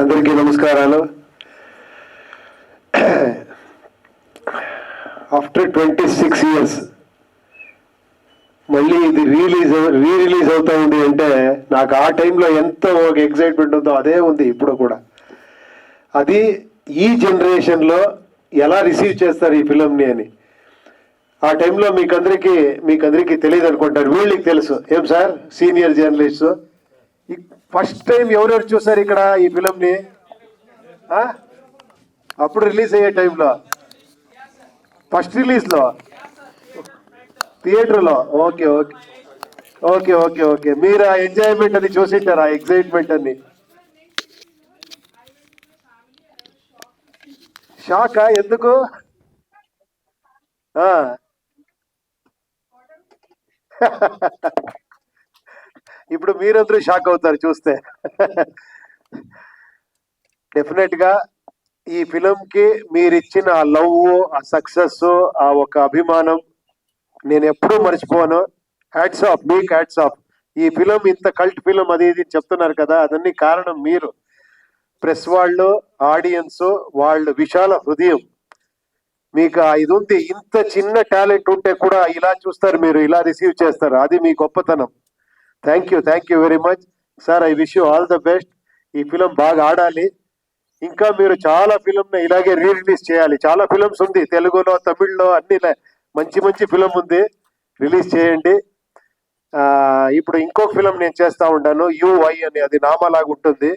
అందరికీ నమస్కారాలు. After twenty six years మళ్ళీ ఇది రిలీజ్ రీ రిలీజ్ అవుతా ఉంది అంటే నాకు ఆ టైంలో ఎంత ఒక ఎగ్జైట్మెంట్ ఉందో అదే ఉంది ఇప్పుడు కూడా. అది ఈ జనరేషన్లో ఎలా రిసీవ్ చేస్తారు ఈ ఫిలంని అని. ఆ టైంలో మీకందరికీ మీకందరికీ తెలియదు అనుకుంటారు వీళ్ళకి తెలుసు. ఏం sir? Senior journalist first time ఎవరెవరు చూసారు ఇక్కడ ఈ ఫిలంని? అప్పుడు రిలీజ్ అయ్యే టైంలో. ఫస్ట్ రిలీజ్లో. థియేటర్లో. Okay okay. Okay okay okay. మీరు ఆ ఎంజాయ్మెంట్ అని చూసింటారు? ఆ ఎక్సైట్మెంట్ అని షాకా? ఎందుకు? ఆ. ఇప్పుడు మీరందరూ షాక్ అవుతారు చూస్తే. డెఫినెట్గా ఈ ఫిలంకి మీరిచ్చిన ఆ లవ్ ఆ సక్సెస్ ఆ ఒక అభిమానం నేను ఎప్పుడూ మర్చిపోను. హ్యాట్స్ ఆఫ్ మీకు హ్యాట్స్ ఆఫ్ ఈ ఫిలం ఇంత కల్ట్ ఫిలం అది ఇది చెప్తున్నారు కదా అదన్నీ కారణం మీరు. ప్రెస్ వాళ్ళు ఆడియన్స్ వాళ్ళు విశాల హృదయం. మీకు ఇది ఉంది. ఇంత చిన్న టాలెంట్ ఉంటే కూడా ఇలా చూస్తారు మీరు ఇలా రిసీవ్ చేస్తారు. అది మీ గొప్పతనం. Thank you thank you very much sir I wish you all the best ఈ ఫిలం బాగా ఆడాలి. ఇంకా మీరు చాలా ఫిలిం ఇలాగే రీ రిలీజ్ చేయాలి. చాలా ఫిలిమ్స్ ఉంది. తెలుగులో తమిళ్ళో అన్ని మంచి మంచి ఫిలం ఉంది. రిలీజ్ చేయండి. ఇప్పుడు ఇంకొక ఫిలం నేను చేస్తా ఉంటాను. యువై అని అది నామాలాగా ఉంటుంది.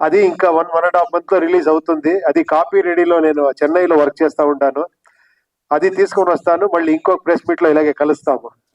అది ఇంకా వన్ వన్ అండ్ హాఫ్ మంత్లో రిలీజ్ అవుతుంది. అది కాపీ రెడీలో నేను చెన్నైలో వర్క్ చేస్తా ఉంటాను. అది తీసుకొని వస్తాను. మళ్ళీ ఇంకొక ప్రెస్ మీట్లో ఇలాగే కలుస్తాము.